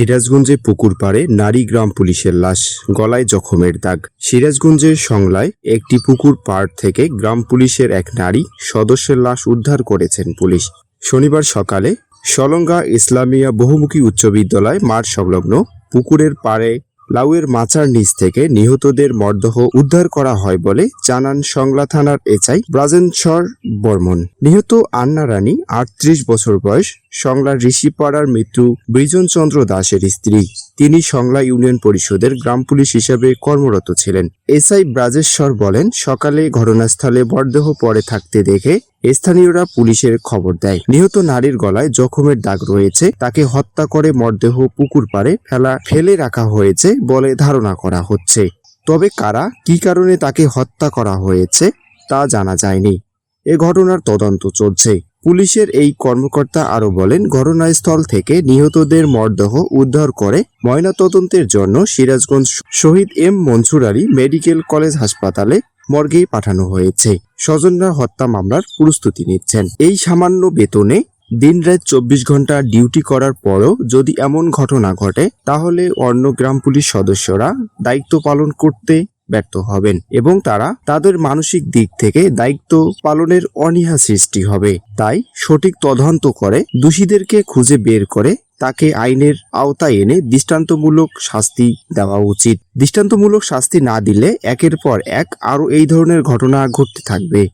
সিরাজগঞ্জে পুকুর পাড়ে নারী গ্রাম পুলিশের লাশ, গলায় জখমের দাগ। সিরাজগঞ্জের সংলায় একটি পুকুর পাড় থেকে গ্রাম পুলিশের এক নারী সদস্যের লাশ উদ্ধার করেছেন পুলিশ। শনিবার সকালে সলঙ্গা ইসলামিয়া বহুমুখী উচ্চ বিদ্যালয় মাঠ সংলগ্ন পুকুরের পাড়ে লাউয়ের মাচার নিচ থেকে নিহতদের মরদেহ উদ্ধার করা হয় বলে জানান সংলা থানার এচআই ব্রাজেনশ্বর বর্মন। নিহত আন্না রানী আটত্রিশ বছর বয়স সংলার ঋষিপাড়ার মৃত্যু বৃজন চন্দ্র দাসের স্ত্রী। তিনি সংলা ইউনিয়ন পরিষদের গ্রাম পুলিশ হিসেবে কর্মরত ছিলেন। এসআই ব্রাজেশ্বর বলেন, সকালে ঘটনাস্থলে মরদেহ পড়ে থাকতে দেখে স্থানীয়রা পুলিশের খবর দেয়। নিহত নারীর গলায় জখমের দাগ রয়েছে, তাকে হত্যা করে মরদেহ পুকুর পাড়ে ফেলা, ফেলে রাখা হয়েছে বলে ধারণা করা হচ্ছে। তবে কারা, কি কারণে তাকে হত্যা করা হয়েছে তা জানা যায়নি। এ ঘটনার তদন্ত চলছে। পুলিশের এই কর্মকর্তা আরও বলেন, ঘটনাস্থল থেকে নিহতদের মরদেহ উদ্ধার করে ময়নাতদন্তের জন্য Sirajganj Shahid M Mansur Ali medical college হাসপাতালে মর্গে পাঠানো হয়েছে। স্বজনরা হত্যা মামলার প্রস্তুতি নিচ্ছেন। এই সামান্য বেতনে দিনরাত চব্বিশ ঘণ্টা ডিউটি করার পরও যদি এমন ঘটনা ঘটে, তাহলে অন্য গ্রাম পুলিশ সদস্যরা দায়িত্ব পালন করতে ব্যর্থ হবেন এবং তারা তাদের মানসিক দিক থেকে দায়িত্ব পালনের অনীহা সৃষ্টি হবে। তাই সঠিক তদন্ত করে দোষীদেরকে খুঁজে বের করে তাকে আইনের আওতায় এনে দৃষ্টান্তমূলক শাস্তি দেওয়া উচিত। দৃষ্টান্তমূলক শাস্তি না দিলে একের পর এক আরও এই ধরনের ঘটনা ঘটতে থাকবে।